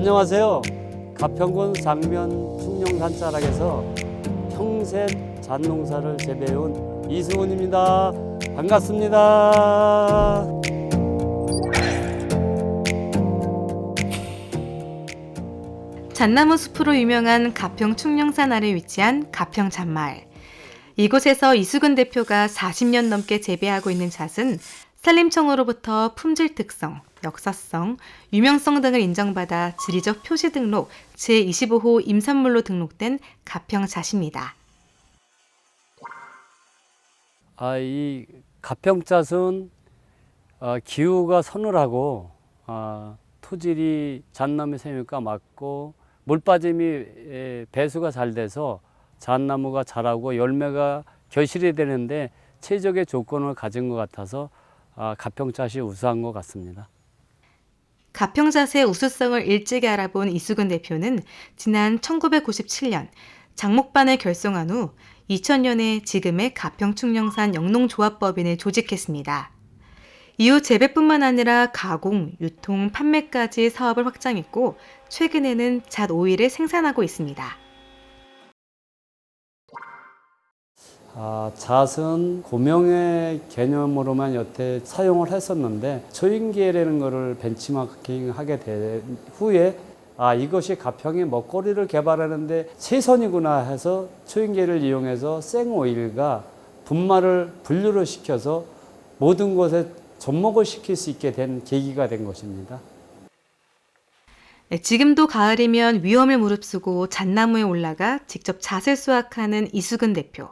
안녕하세요. 가평군 상면 충령산 자락에서 평생 잣농사를 재배해온 이승훈입니다. 반갑습니다. 잣나무 숲으로 유명한 가평 충령산 아래 위치한 가평 잣마을. 이곳에서 이수근 대표가 40년 넘게 재배하고 있는 잣은 산림청으로부터 품질 특성, 역사성, 유명성 등을 인정받아 지리적 표시 등록 제25호 임산물로 등록된 가평 잣입니다. 아, 이 가평잣은 어, 기후가 서늘하고 어, 토질이 잣나무 생육과 맞고 물 빠짐이 에, 배수가 잘 돼서 잣나무가 자라고 열매가 결실이 되는데 최적의 조건을 가진 것 같아서 아, 가평잣이 우수한 것 같습니다. 가평잣의 우수성을 일찍이 알아본 이수근 대표는 지난 1997년 장목반을 결성한 후 2000년에 지금의 가평충령산 영농조합법인을 조직했습니다. 이후 재배뿐만 아니라 가공, 유통, 판매까지 사업을 확장했고 최근에는 잣 오일을 생산하고 있습니다. 아, 잣은 고명의 개념으로만 여태 사용을 했었는데 초인계라는 것을 벤치마킹 하게 된 후에 아 이것이 가평의 먹거리를 개발하는데 최선이구나 해서 초인계를 이용해서 생오일과 분말을 분류를 시켜서 모든 곳에 접목을 시킬 수 있게 된 계기가 된 것입니다. 네, 지금도 가을이면 위험을 무릅쓰고 잣나무에 올라가 직접 잣을 수확하는 이수근 대표.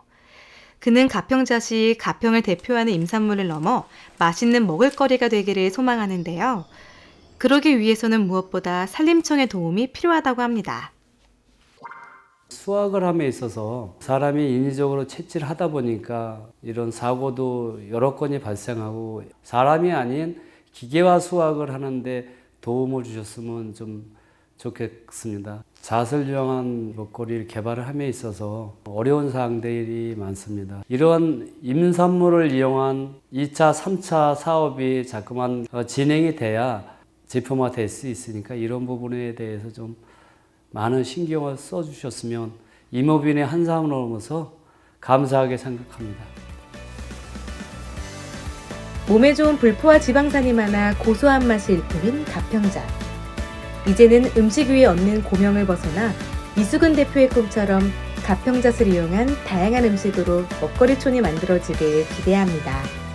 그는 가평잣이 가평을 대표하는 임산물을 넘어 맛있는 먹을거리가 되기를 소망하는데요. 그러기 위해서는 무엇보다 산림청의 도움이 필요하다고 합니다. 수확을 함에 있어서 사람이 인위적으로 채취를 하다 보니까 이런 사고도 여러 건이 발생하고 사람이 아닌 기계와 수확을 하는데 도움을 주셨으면 좀 좋겠습니다. 잣을 이용한 먹거리를 개발을 함에 있어서 어려운 사항들이 많습니다. 이러한 임산물을 이용한 2차, 3차 사업이 자꾸만 어, 진행이 돼야 제품화 될 수 있으니까 이런 부분에 대해서 좀 많은 신경을 써주셨으면 임업인의 한 사람으로서 감사하게 생각합니다. 몸에 좋은 불포화 지방산이 많아 고소한 맛이 일품인 가평잣. 이제는 음식 위에 얹는 고명을 벗어나 이수근 대표의 꿈처럼 가평잣을 이용한 다양한 음식으로 먹거리촌이 만들어지길 기대합니다.